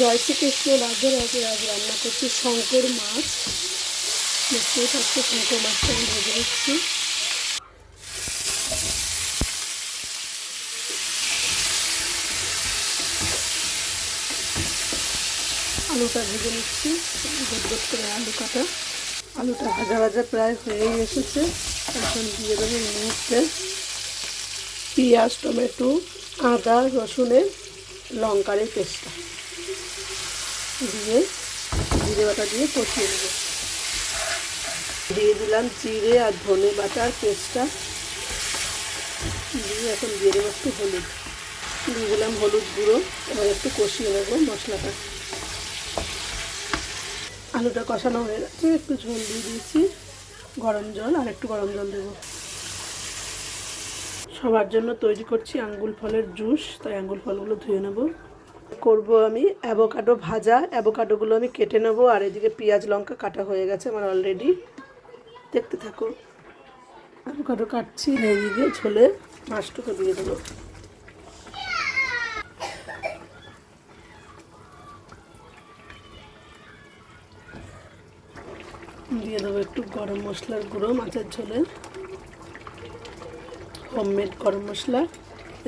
জয় শ্রীকৃষ্ণ রাধে রাধে, আজ রান্না করছি শঙ্কর মাছ। দেখতেই পাচ্ছি শঙ্কর মাছটা আমি ভেজে নিচ্ছি। আলুটা ভেজে নিচ্ছি, গোট গোট করে আলু কাটা। আলুটা ভাজা ভাজা প্রায় হয়েই এসেছে। এখন দিয়ে দেবো মুহূর্তে পেঁয়াজ, টমেটো, আদা, রসুনের লঙ্কারের পেস্টটা। দিয়ে জিরে বাটা দিয়ে কষিয়ে নেব। দিয়ে দিলাম জিরে আর ধনে বাটার পেস্টটা। দিয়ে এখন দিয়ে দেবো একটু হলুদ। দিয়ে দিলাম হলুদ গুঁড়ো, এবার একটু কষিয়ে নেব মশলাটা। আলুটা কষানো হয়ে গেছে, একটু ঝোল দিয়ে দিয়েছি। গরম জল আর একটু গরম জল দেবো। সবার জন্য তৈরি করছি আঙ্গুল ফলের জুস, তাই আঙ্গুল ফলগুলো ধুয়ে নেব। করব আমি। অ্যাভোকাডো ভাজা, অ্যাভোকাডোগুলো আমি কেটে নেব। আর এদিকে পেঁয়াজ, লঙ্কা কাটা হয়ে গেছে আমার অলরেডি দেখতে থাকো। অ্যাভোকাডো কাটছি এদিকে, ঝোলে মাছটুকু দিয়ে দেবো। দিয়ে দেবো একটু গরম মশলার গুঁড়ো, মাছের ঝোলে। হোমমেড গরম মশলা।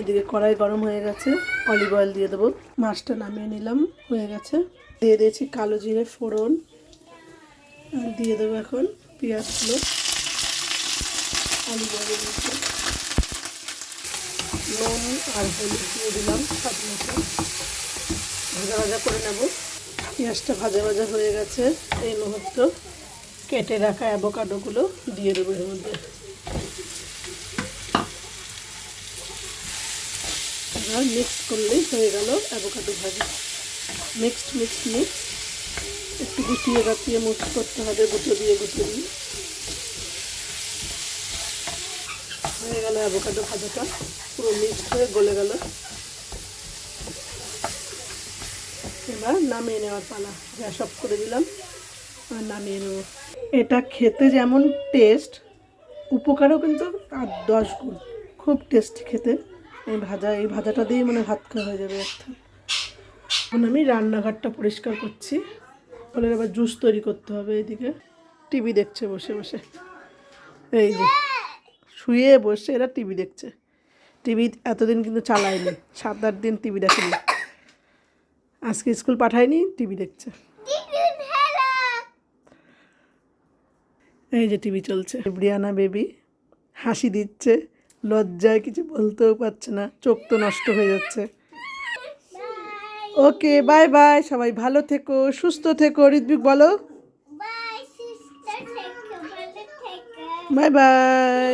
এদিকে কড়াই গরম হয়ে গেছে অলিভ অয়েল দিয়ে দেবো। মাছটা নামিয়ে নিলাম, হয়ে গেছে। দিয়ে দিয়েছি কালো জিরে ফোড়ন, আর দিয়ে দেবো এখন পেঁয়াজগুলো অলিভ অয়েলের মধ্যে নুন আর হলুদ দিয়ে দিলাম স্বাদ মতো। ভাজা ভাজা করে নেব। পেঁয়াজটা ভাজা ভাজা হয়ে গেছে এই মুহূর্ত। কেটে রাখা অ্যাভোকাডোগুলো দিয়ে দেবো এর মধ্যে। এবার মিক্স করলেই হয়ে গেল অ্যাভোকাডো ভাজা। মিক্সড মিক্সড মিক্স একটু গুটিয়ে গাতিয়ে মিক্স করতে হবে গুঁটো দিয়ে গুঁটো দিয়ে। হয়ে গেল অ্যাভোকাডো ভাজাটা। পুরো মিক্সড হয়ে গলে গেল। এবার নামিয়ে নেওয়ার পালা। গ্যাস অফ করে দিলাম, আর নামিয়ে নেব। এটা খেতে যেমন টেস্ট উপকারও কিন্তু আর দশ গুণ। খুব টেস্টি খেতে। এই ভাজা, এই ভাজাটা দিয়েই মানে ভাত খাওয়া হয়ে যাবে একটা। এখন আমি রান্নাঘরটা পরিষ্কার করছি। ফলে আবার জুস তৈরি করতে হবে এইদিকে টিভি দেখছে বসে বসে। এই যে, শুয়ে বসে এরা টিভি দেখছে। টিভি এতদিন কিন্তু চালায়নি, সাত আট দিন টিভি দেখেনি। আজকে স্কুল পাঠায়নি, টিভি দেখছে। এই যে টিভি চলছে। ব্রিয়ানা বেবি হাসি দিচ্ছে। লজ্জায় কিছু বলতেও পারছে না চোখ তো নষ্ট হয়ে যাচ্ছে। ওকে বাই বাই সবাই ভালো থেকো সুস্থ থেকো ঋদ্বিক বলো. Bye bye